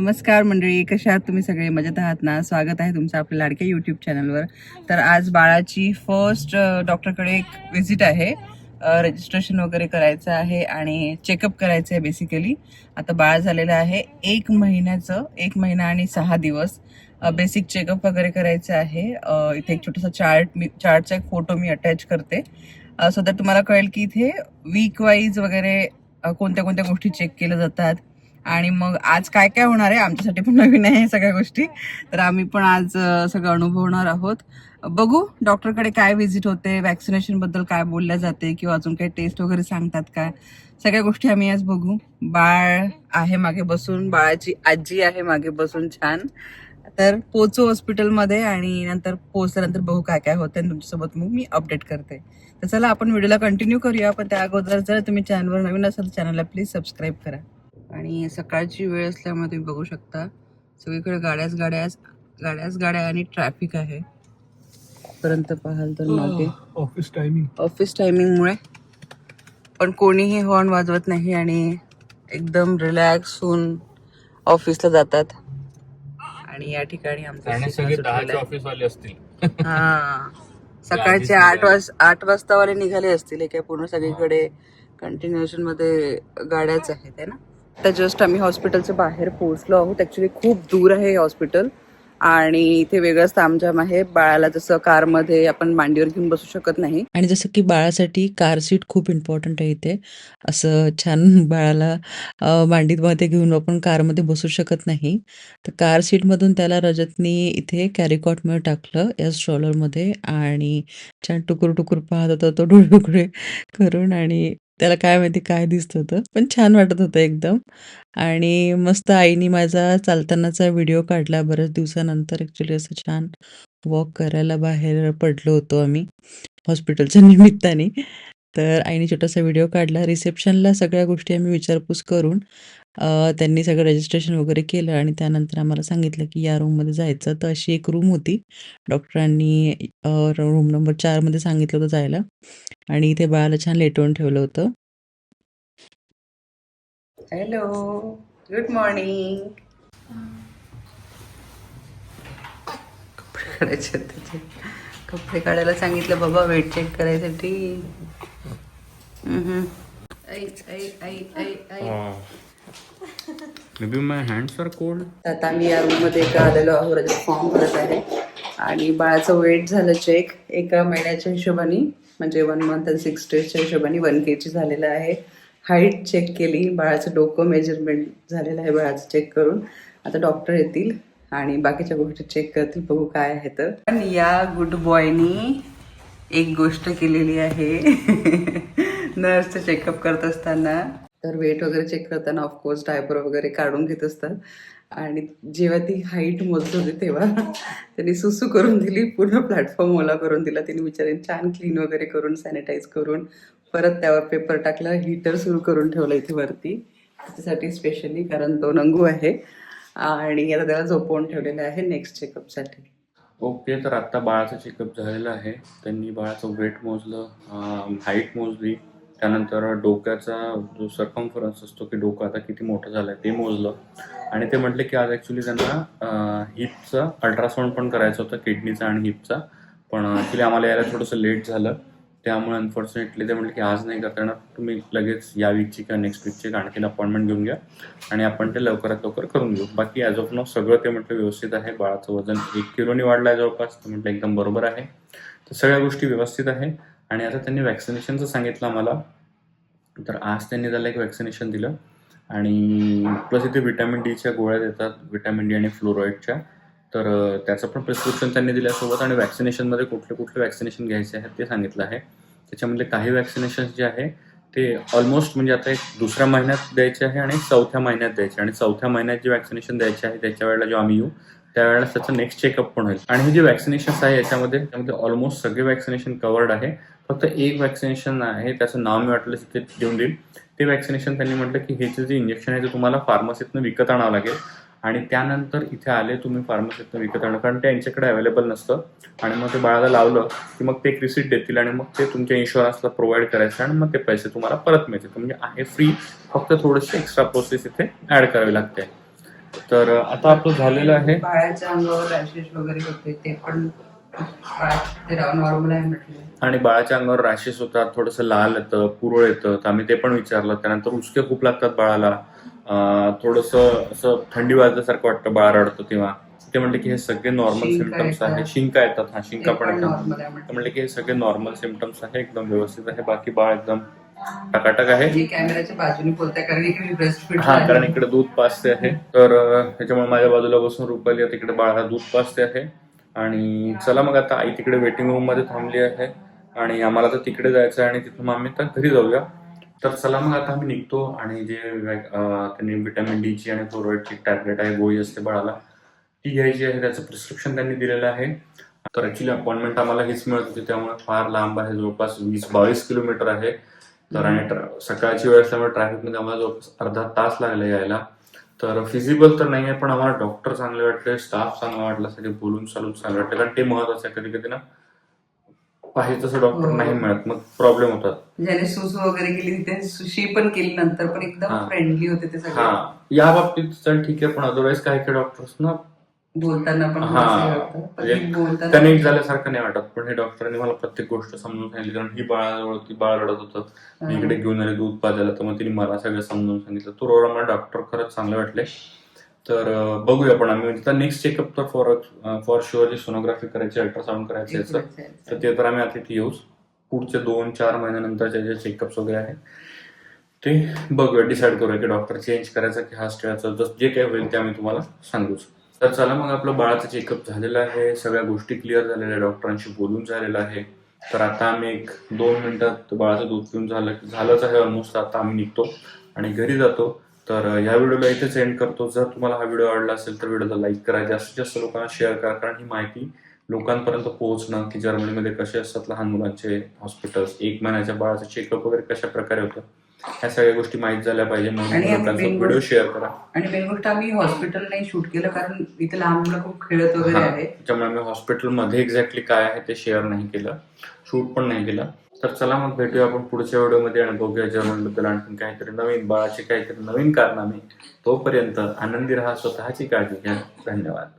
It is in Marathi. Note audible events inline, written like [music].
नमस्कार मंडळी कशा आहात तुम्ही सगळे? मजेत आहात ना? स्वागत आहे तुमचं आपल्या लाडक्या यूट्यूब चॅनलवर तर आज बाळाची फर्स्ट डॉक्टरकडे एक व्हिजिट आहे. रजिस्ट्रेशन वगैरे करायचं आहे आणि चेकअप करायचं आहे बेसिकली आता बाळ झालेलं आहे एक महिन्याचं एक महिना आणि सहा दिवस. बेसिक चेकअप वगैरे करायचं आहे. इथे एक छोटासा चार्ट मी चार्टचा एक फोटो मी अटॅच करते. सो दॅट तुम्हाला कळेल की इथे वीक वाईज वगैरे कोणत्या कोणत्या गोष्टी चेक केल्या जातात. आणि मग आज काय काय होणार आहे आमच्यासाठी पण नवीन आहे सगळ्या गोष्टी. तर आम्ही पण आज सगळं अनुभवणार आहोत. बघू डॉक्टरकडे काय व्हिजिट होते वॅक्सिनेशनबद्दल काय बोलल्या जाते किंवा अजून काही टेस्ट वगैरे सांगतात काय सगळ्या गोष्टी आम्ही आज बघू. बाळ आहे मागे बसून बाळाची आजी आहे मागे बसून छान. तर पोचू हॉस्पिटलमध्ये आणि नंतर पोचल्यानंतर बघू काय काय होतं आणि तुमच्यासोबत मग मी अपडेट करते. तर चला आपण व्हिडिओला कंटिन्यू करूया. पण त्या अगोदर जर तुम्ही चॅनलवर नवीन असाल चॅनलला प्लीज सबस्क्राईब करा. आणि सकाळची वेळ असल्यामुळे तुम्ही बघू शकता. सगळीकडे गाड्याच गाड्याच गाड्याच गाड्या आणि ट्रॅफिक आहे. पर्यंत पाहाल तर मागे. ऑफिस टायमिंग ऑफिस टायमिंगमुळे पण कोणीही हॉर्न वाजवत नाही आणि एकदम रिलॅक्स होऊन ऑफिसला जातात. आणि या ठिकाणी आमचं. ऑफिस वाले असतील. हा. [laughs] सकाळचे आठ वाज आठ वाजता वाले निघाले असतील काय पूर्ण सगळीकडे कंटिन्युएशनमध्ये गाड्याच आहेत है ना? तर जस्ट आम्ही हॉस्पिटलच्या बाहेर पोहोचलो आहोत. ॲक्च्युली खूप दूर आहे हे हॉस्पिटल आणि इथे वेगळंच तामझाम आहे. बाळाला जसं कारमध्ये आपण मांडीवर घेऊन बसू शकत नाही. आणि जसं की बाळासाठी कार सीट खूप इम्पॉर्टंट आहे इथे. असं छान बाळाला मांडीमध्ये घेऊन आपण कारमध्ये बसू शकत नाही. तर कार सीटमधून त्याला रजतनी इथे कॅरिकॉटमध्ये टाकलं या स्ट्रॉलरमध्ये आणि छान टुकुर टुकुर पाहत होता तो डोळे करून. आणि त्याला काय माहिती काय दिसत होतं. पण छान वाटत होतं एकदम. आणि मस्त आईने माझा चालतानाचा व्हिडिओ काढला बऱ्याच दिवसानंतर. ॲक्च्युली असं छान वॉक करायला बाहेर पडलो होतो आम्ही हॉस्पिटलच्या [laughs] निमित्ताने. तर आईने छोटासा व्हिडिओ काढला. रिसेप्शनला सगळ्या गोष्टी आम्ही विचारपूस करून अ, त्यांनी सगळं रजिस्ट्रेशन वगैरे केलं आणि त्यानंतर आम्हाला सांगितलं की या रूममध्ये जायचं. तर अशी एक रूम होती. डॉक्टरांनी रूम नंबर चारमध्ये सांगितलं होतं जायला. आणि इथे बाळाला छान लेटवून ठेवलं होतं. हॅलो गुड मॉर्निंग कपडे काढायचे आहेत त्याचे कपडे काढायला सांगितलं बाबा वेट चेक करायसाठी. May be my hands are cold आता मी या रूममध्ये एका आलेलो आहोत. फॉर्म भरत आहे. आणि बाळाचं वेट झालं चेक एका महिन्याच्या हिशोबाने म्हणजे वन मंथ अँड सिक्स डेजच्या हिशोबाने वन के जी झालेलं आहे. हाईट चेक केली. बाळाचं डोकं मेजरमेंट झालेलं आहे बाळाचं चेक करून. आता डॉक्टर येतील आणि बाकीच्या गोष्टी चेक करतील. बघू काय आहे तर. पण या गुड बॉयनी एक गोष्ट केलेली आहे. [laughs] नर्सचं चेकअप करत असताना. तर वेट वगैरे चेक करताना ऑफकोर्स डायपर वगैरे काढून घेत असतात. आणि जेव्हा ती हाईट मोजत होती तेव्हा त्यांनी सुसू करून दिली पूर्ण प्लॅटफॉर्म ओला करून दिला. तिने बिचारी छान क्लीन वगैरे करून सॅनिटाईज करून परत त्यावर पेपर टाकला हीटर सुरू करून ठेवलं इथे वरती. त्याच्यासाठी स्पेशली कारण तो नंगू आहे. आणि आता त्याला झोपवून ठेवलेलं आहे नेक्स्ट चेकअपसाठी ओके तर आता बाळाचं चेकअप झालेलं आहे. त्यांनी बाळाचं वेट मोजलं हाईट मोजली. त्यानंतर डोक्याचा जो सरकमफरन्स असतो की डोकं आता किती मोठं झालं आहे ते मोजलं. आणि ते म्हटले की आज ॲक्च्युली त्यांना हिपचं अल्ट्रासाऊंड पण करायचं होतं किडनीचा आणि हिपचा पण ॲक्च्युली आम्हाला यायला थोडंसं लेट झालं. त्यामुळे अनफॉर्च्युनेटली ते म्हटले की आज नाही करता येणार. तुम्ही लगेच या वीकची किंवा नेक्स्ट वीकची आणखीन अपॉइंटमेंट घेऊन घ्या. आणि आपण ते लवकरात लवकर करून घेऊ. बाकी ॲज ऑफ नाव सगळं ते म्हटलं व्यवस्थित आहे. बाळाचं वजन एक किलोनी वाढलं आहे जवळपास. ते म्हटलं एकदम बरोबर आहे. तर सगळ्या गोष्टी व्यवस्थित आहे. आणि आता त्यांनी वॅक्सिनेशनचं सांगितलं आम्हाला. तर आज त्यांनी त्याला एक वॅक्सिनेशन दिलं. आणि प्लस इथे व्हिटॅमिन डीच्या गोळ्या देतात. व्हिटॅमिन डी आणि फ्लोरॉईडच्या तर त्याचं पण प्रिस्क्रिप्शन त्यांनी दिल्यासोबत आणि वॅक्सिनेशनमध्ये कुठले कुठले वॅक्सिनेशन घ्यायचे आहेत ते सांगितलं आहे. त्याच्यामधले काही वॅक्सिनेशन जे आहे ते ऑलमोस्ट म्हणजे आता एक दुसऱ्या महिन्यात द्यायचे आहे आणि चौथ्या महिन्यात द्यायचे आणि चौथ्या महिन्यात जे वॅक्सिनेशन द्यायचे आहे त्याच्या वेळेला जेव्हा आम्ही येऊ त्यावेळेला त्याचं नेक्स्ट चेकअप पण होईल. आणि हे जे वॅक्सिनेशन आहे याच्यामध्ये त्यामध्ये ऑलमोस्ट सगळे वॅक्सिनेशन कवर्ड आहे. फक्त एक वॅक्सिनेशन आहे त्याचं नाव मी वाटलं तिथे देऊन देईल. ते वॅक्सिनेशन त्यांनी म्हटलं की हे जे इंजेक्शन आहे ते तुम्हाला फार्मसीतनं विकत आणावं लागेल. आणि त्यानंतर इथे आले तुम्ही फार्मसीतनं विकत आणा. कारण ते यांच्याकडे अवेलेबल नसतं. आणि मग ते बाळाला लावलं की मग ते एक रिसिट देतील आणि मग ते तुमच्या इन्शुरन्सला प्रोव्हाइड करायचं आणि मग ते पैसे तुम्हाला परत मिळतील. म्हणजे आहे फ्री फक्त थोडीशी एक्स्ट्रा प्रोसेस इथे ऍड करावी लागते. तर आता आपलं झालेलं आहे. बाळाच्या अंगावर रॅशेस वगैरे होते ते पण नॉर्मल आहे म्हटलं. आणि बाळाच्या अंगावर रॅशेस होतात थोडंसं लाल येतं पुरळ येतं. तर आम्ही ते पण विचारलं. त्यानंतर उचके खूप लागतात बाळाला. थोडंसं असं थंडी वाजल्यासारखं वाटतं बाळ रडतं तेव्हा. ते म्हणले की हे सगळे नॉर्मल सिमटम्स. आहेत. शिंका येतात. हा शिंका पण येतात. आहे म्हणले की हे सगळे नॉर्मल सिमटम्स आहे. एकदम व्यवस्थित आहे. बाकी बाळ एकदम टकाटक आहे. बाजूने कारण इकडे हा कारण इकडे दूध पाजते आहे. तर त्याच्यामुळे माझ्या बाजूला बसून रुपाली तिकडे बाळाला दूध पाजते आहे. आणि चला मग आता आई तिकडे वेटिंग रूममध्ये थांबली आहे. आणि आम्हाला तर तिकडे जायचं आहे आणि तिथून मग आम्ही तर घरी जाऊया. तर चला मग आता आम्ही निघतो आणि जे त्यांनी विटॅमिन डी ची आणि फ्लोराईडची टॅबलेट आहे गोळी असते बाळाला ती घ्यायची आहे. त्याचं प्रिस्क्रिप्शन त्यांनी दिलेलं आहे. तर ऍक्च्युली अपॉइंटमेंट आम्हाला हीच मिळत होती. त्यामुळे फार लांब आहे. जवळपास वीस बावीस किलोमीटर आहे. तर आणि सकाळची वेळ असल्यामुळे ट्रॅफिकमध्ये आम्हाला जवळपास अर्धा तास लागला यायला. तर फिजिबल तर नाही आहे पण आम्हाला डॉक्टर चांगले वाटले स्टाफ चांगला वाटला सगळे बोलून चालून चांगलं वाटलं कारण ते महत्वाचं आहे कधी कधी ना पाहिजे तसं डॉक्टर हो. नाही मिळत मग प्रॉब्लेम होतात ज्याने सुसू वगैरे केली तिथे सुशी पण केली नंतर पण एकदम. फ्रेंडली होते ते सगळे हा या बाबतीत चल ठीक आहे पण अदरवाईज काही काही डॉक्टर्स ना बोलताना पण हा. पण म्हणजे झाल्यासारखं नाही वाटत. पण हे डॉक्टरांनी मला प्रत्येक गोष्ट समजून सांगितली. कारण ही बाळाजवळ ती बाळ रडत होतं. मी इकडे घेऊन आले दूध पाजायला. तर मग तिने मला सगळं समजून सांगितलं. तो रोरा मला डॉक्टर खरंच चांगले वाटले. तर बघूया पण आम्ही. म्हणजे नेक्स्ट चेकअप तर फॉर फॉर शुअर सोनोग्राफी करायची अल्ट्रासाऊंड करायची याचं तर ते तर आम्ही आता इथे येऊच. पुढचे दोन चार महिन्यानंतरचे जे चेकअप्स वगैरे आहेत ते बघूया. डिसाईड करूया की डॉक्टर चेंज करायचा की हा स्टेचा जे काही होईल ते आम्ही तुम्हाला सांगूच. तर चला मग आपलं बाळाचं चेकअप झालेलं आहे. सगळ्या गोष्टी क्लिअर झालेल्या आहे. डॉक्टरांशी बोलून झालेलं आहे. तर आता आम्ही एक दोन मिनिटात बाळाचं दूध पिऊन झालं झालंच आहे ऑलमोस्ट आता आम्ही निघतो आणि घरी जातो. तर ह्या व्हिडिओला इथेच एंड करतो. जर तुम्हाला हा व्हिडिओ आवडला असेल तर व्हिडिओला लाईक करा. जास्तीत जास्त लोकांना शेअर करा. कारण ही माहिती लोकांपर्यंत पोहोचणं की जर्मनीमध्ये कसे असतात लहान मुलांचे हॉस्पिटल्स एक महिन्याच्या बाळाचं चेकअप वगैरे कशा प्रकारे होतं ह्या सगळ्या गोष्टी माहीत झाल्या पाहिजे म्हणून आणि आम्ही व्हिडिओ शेअर करा. आणि मेन गोष्ट आम्ही हॉस्पिटल नाही शूट केलं कारण इथे लहान मुलं खूप खेळत वगैरे हा, आहे त्याच्यामुळे आम्ही हॉस्पिटलमध्ये एक्झॅक्टली काय आहे ते शेअर नाही केलं. शूट पण नाही केलं. तर चला मग भेटूया आपण पुढच्या व्हिडिओमध्ये आणि बघूया जर्मनबद्दल आणखी काहीतरी नवीन बाळाचे काहीतरी नवीन कारनामे तोपर्यंत आनंदी राहा स्वतःची काळजी घ्या. धन्यवाद.